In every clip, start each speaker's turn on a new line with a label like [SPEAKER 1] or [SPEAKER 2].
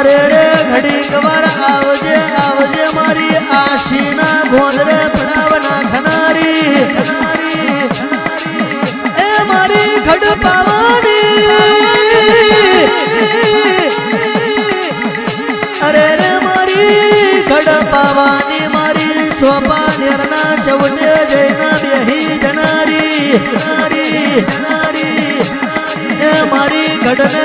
[SPEAKER 1] અરે રે ઘડી કવાર આવજે આવજે મારી આશીના ગોંદરે પડાવ નાખનારી એ મારી ઘડ પાવાની. અરે રે મારી ઘડ પાવાની, મારી ચોપા નેરના ચવટે જઈને બેહી જનારી. મારી ગઢને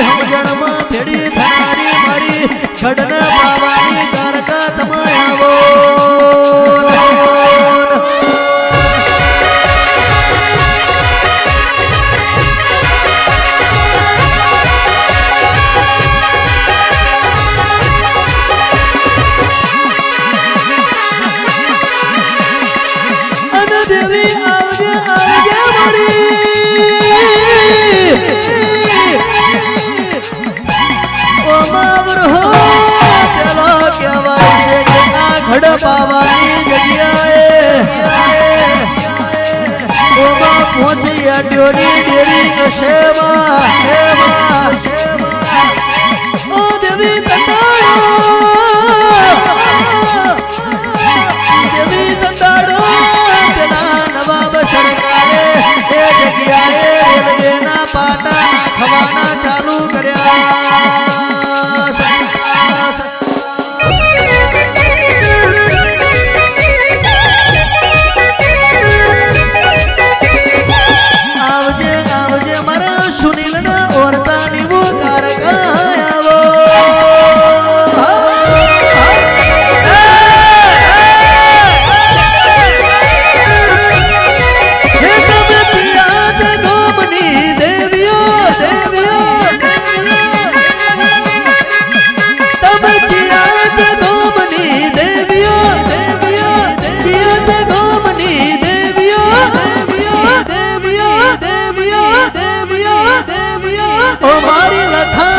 [SPEAKER 1] સમજણમાં ભેડી થનારી મારી ખડને પાવાની આ ઘડ પાવાની જગ્યાએ ઓમાં પહોંચી અડ્યોની દેવી તંદાળો દેવી તંદાડો ચાલુ કર્યા. મારી લખામીઓ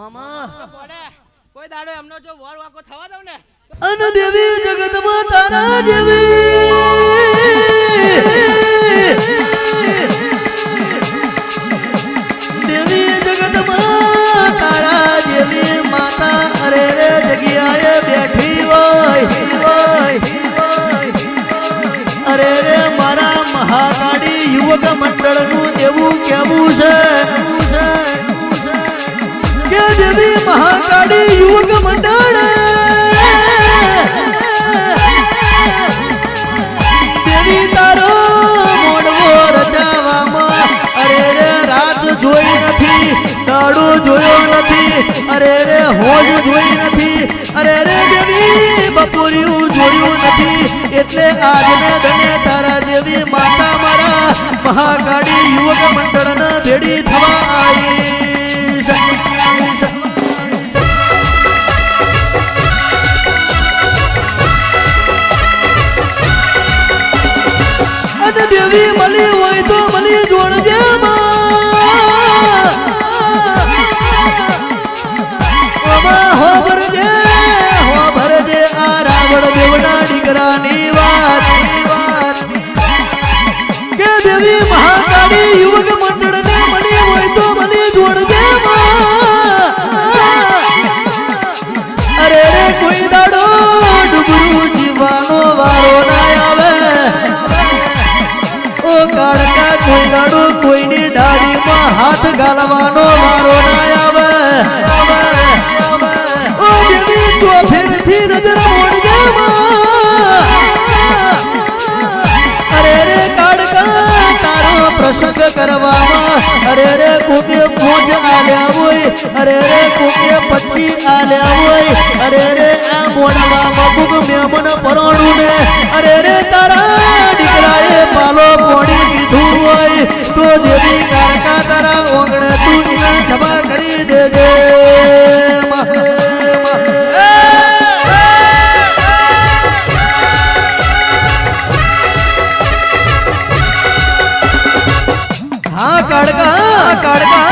[SPEAKER 1] મામા.
[SPEAKER 2] કોઈ દાડો એમનો જો વર વાકો થવા દઉં ને
[SPEAKER 1] અન દેવી જગતમાં તારા જેવી દેવી તારા જેવી માતા અરે રે જગ્યાએ બેઠી હોય હોય અરે રે મારા મહાકાળી યુવક મંડળનું એવું કેવું છે. દેવી મહાકાળી યુવક મંડળ? દેવી તારો મોડવો રચાવામાં અરે રે રાત જોઈ નથી દાડો જોયો નથી, અરે રે હોજ જોઈ નથી, અરે રે દેવી બપોરિયું જોયું નથી, એટલે આજને ધને તારા દેવી માતા મારા મહાકાળી યુવક મંડળને ભેડી થવા આવી. અરે રે કુકે પૂજ આલ્યા હોય. અરે રે કુકે પછી આલ્યા હોય. અરે રે આ મોડવામાં કોક મેમન પરોણું ને. અરે રે તારા கடுகா கடுகா